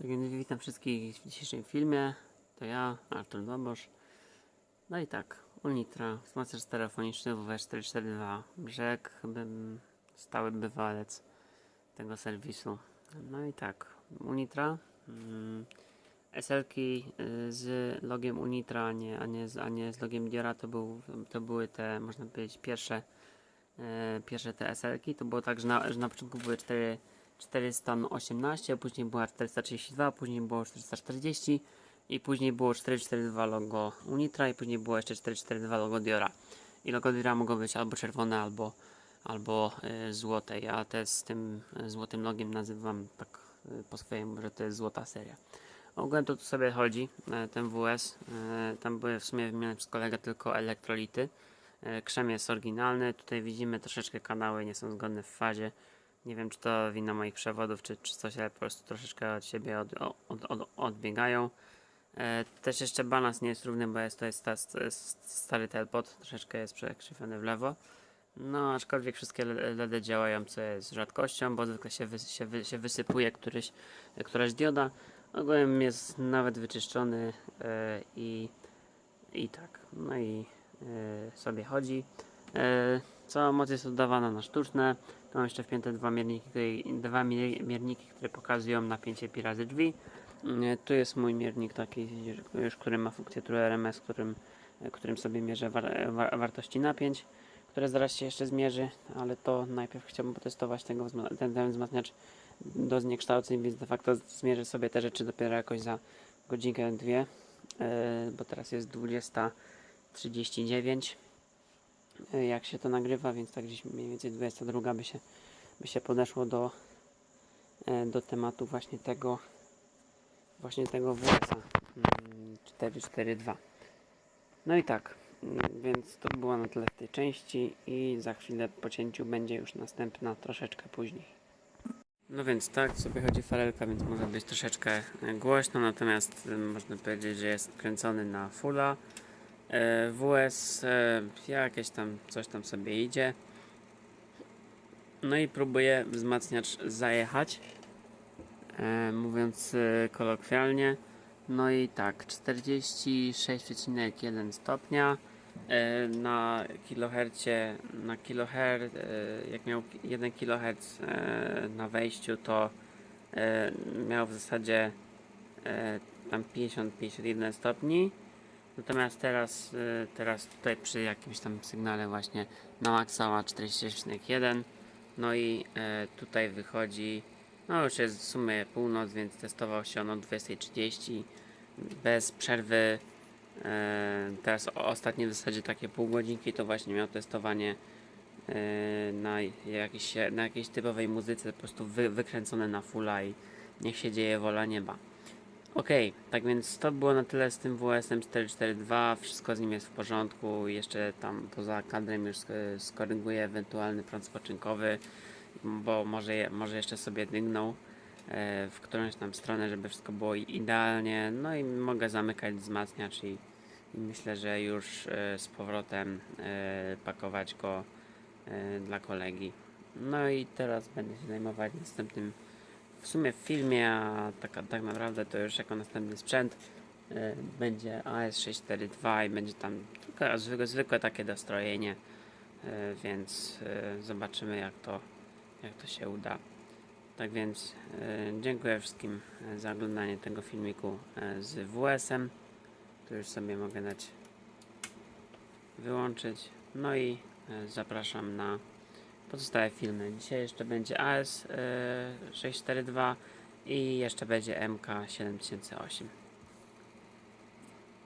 Tak witam wszystkich w dzisiejszym filmie. To ja, Artur Dobosz. No i tak, Unitra, wzmacniacz telefoniczny WW442 Brzeg, bym stały bywalec tego serwisu. No i tak, Unitra, mm, SL-ki y, z logiem Unitra, a nie, a nie, z, a nie z logiem Diora, to, był, to były te, można powiedzieć, pierwsze, e, pierwsze te SL-ki. To było tak, że na, że na początku były 4 418, później była 432, później było 440 i później było 442 logo Unitra i później było jeszcze 442 logo Diora. I logo Diora mogło być albo czerwone, albo, albo y, złote. Ja te z tym y, złotym logiem nazywam tak y, po swojemu, że to jest złota seria. Ogólnie to tu sobie chodzi, e, ten WS. e, Tam były w sumie wymienione przez kolegę tylko elektrolity. E, Krzem jest oryginalny. Tutaj widzimy troszeczkę kanały nie są zgodne w fazie. Nie wiem, czy to wina moich przewodów, czy, czy coś, ale po prostu troszeczkę od siebie od, od, od, odbiegają. E, też jeszcze balans nie jest równy, bo jest to jest sta, stary telpot, troszeczkę jest przekrzywiony w lewo. No, aczkolwiek wszystkie le- LEDy działają, co jest rzadkością, bo zwykle się, wys, się, wy, się wysypuje któryś, któraś dioda. Ogółem jest nawet wyczyszczony e, i, i tak. No i e, sobie chodzi. E, cała moc jest oddawana na sztuczne. Tu mam jeszcze wpięte dwa mierniki, dwa mier- mierniki, które pokazują napięcie pi razy drzwi. Mm, Tu jest mój miernik taki, już który ma funkcję True RMS, którym, którym sobie mierzę war, war, wartości napięć, które zaraz się jeszcze zmierzy, ale to najpierw chciałbym potestować tego, ten, ten wzmacniacz do zniekształceń, więc de facto zmierzę sobie te rzeczy dopiero jakoś za godzinkę, dwie, bo teraz jest 20.39 y, jak się to nagrywa, więc tak gdzieś mniej więcej 22 by się, by się podeszło do, e, do tematu właśnie tego właśnie tego WS-a mm, 442. No i tak, mm, więc to było na tyle w tej części i za chwilę po cięciu będzie już następna troszeczkę później. No więc tak sobie chodzi farelka, więc może być troszeczkę głośno, natomiast e, można powiedzieć, że jest kręcony na fulla. E, WS e, jakieś tam coś tam sobie idzie. No i próbuję wzmacniacz zajechać, e, mówiąc kolokwialnie. No i tak, 46,1 stopnia na kilohercie, na kilohertz, jak miał 1 kHz na wejściu, to miał w zasadzie tam 50-51 stopni. Natomiast teraz, y, teraz tutaj przy jakimś tam sygnale właśnie na maksała 46,1 no i e, tutaj wychodzi no już jest w sumie północ, więc testował się on o 20.30 bez przerwy e, teraz ostatnie w zasadzie takie pół godzinki to właśnie miał testowanie e, na, jakiejś, na jakiejś typowej muzyce po prostu wy, wykręcone na fulla i niech się dzieje wola nieba Okej, tak więc to było na tyle z tym WS-em 442, wszystko z nim jest w porządku, jeszcze tam poza kadrem już sk- skoryguję ewentualny prąd spoczynkowy, bo może, może jeszcze sobie dygnął e, w którąś tam stronę, żeby wszystko było idealnie, no i mogę zamykać wzmacniacz i, i myślę, że już e, z powrotem e, pakować go dla kolegi. No i teraz będę się zajmować następnym w sumie w filmie, a tak, tak naprawdę to już jako następny sprzęt e, będzie AS642 i będzie tam tylko zwykłe, zwykłe takie dostrojenie, e, więc e, zobaczymy jak to, jak to się uda. Tak więc dziękuję wszystkim za oglądanie tego filmiku z WS-em. Tu już sobie mogę dać wyłączyć. No i zapraszam na pozostałe filmy. Dzisiaj jeszcze będzie AS642 i jeszcze będzie MK7008.